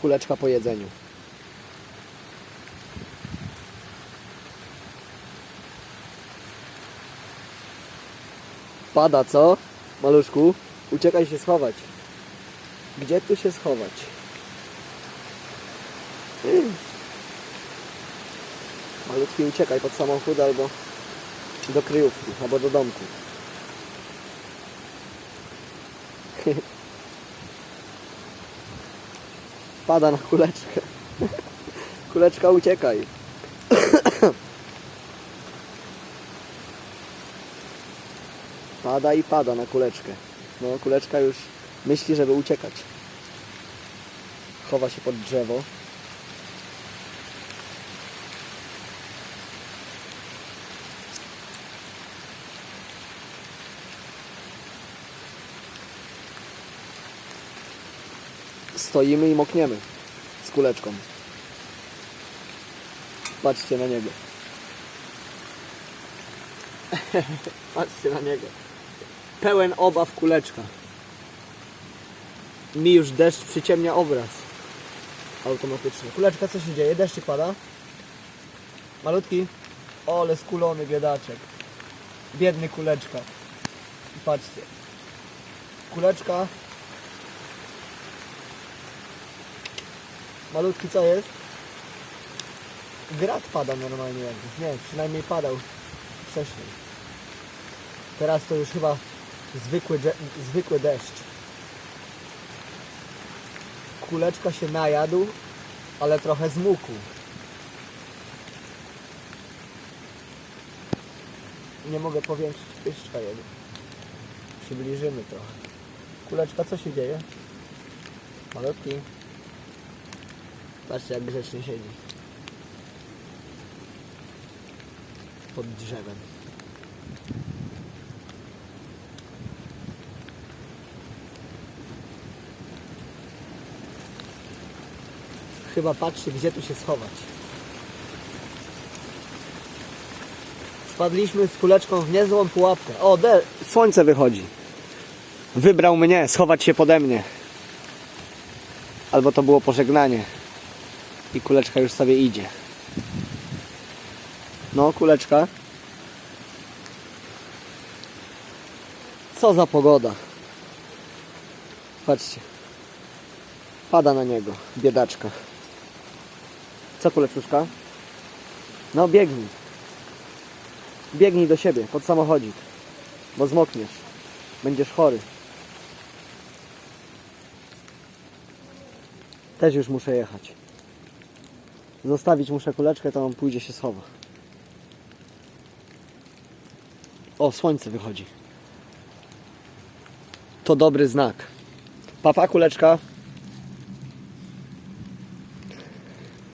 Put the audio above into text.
kuleczka po jedzeniu. Pada, co? Maluszku, uciekaj się schować. Gdzie tu się schować? Malutki, uciekaj pod samochód albo do kryjówki, albo do domku. Pada na kuleczkę. Kuleczka, uciekaj. Pada i pada na kuleczkę. No, kuleczka już myśli, żeby uciekać. Chowa się pod drzewo. Stoimy i mokniemy z kuleczką. Patrzcie na niego. Patrzcie na niego. Pełen obaw kuleczka. Mi już deszcz przyciemnia obraz. Automatycznie. Kuleczka, co się dzieje? Deszczyk pada? Malutki? Ole skulony biedaczek. Biedny kuleczka. Patrzcie. Kuleczka. Malutki co jest? Grad pada normalnie jakiś. Nie, przynajmniej padał wcześniej. Teraz to już chyba zwykły, zwykły deszcz. Kuleczka się najadł, ale trochę zmógł. Nie mogę powiększyć pyszczka jego. Przybliżymy trochę. Kuleczka, co się dzieje? Malutki. Patrzcie jak grzecznie siedzi. Pod drzewem. Chyba patrzy, gdzie tu się schować. Spadliśmy z kuleczką w niezłą pułapkę. O, de, słońce wychodzi. Wybrał mnie, schować się pode mnie. Albo to było pożegnanie. I kuleczka już sobie idzie. No, kuleczka. Co za pogoda. Patrzcie. Pada na niego, biedaczka. Co kuleczuszka? No biegnij. Biegnij do siebie, pod samochodzik. Bo zmokniesz. Będziesz chory. Też już muszę jechać. Zostawić muszę kuleczkę, to on pójdzie się schowa. O, słońce wychodzi. To dobry znak. Papa kuleczka.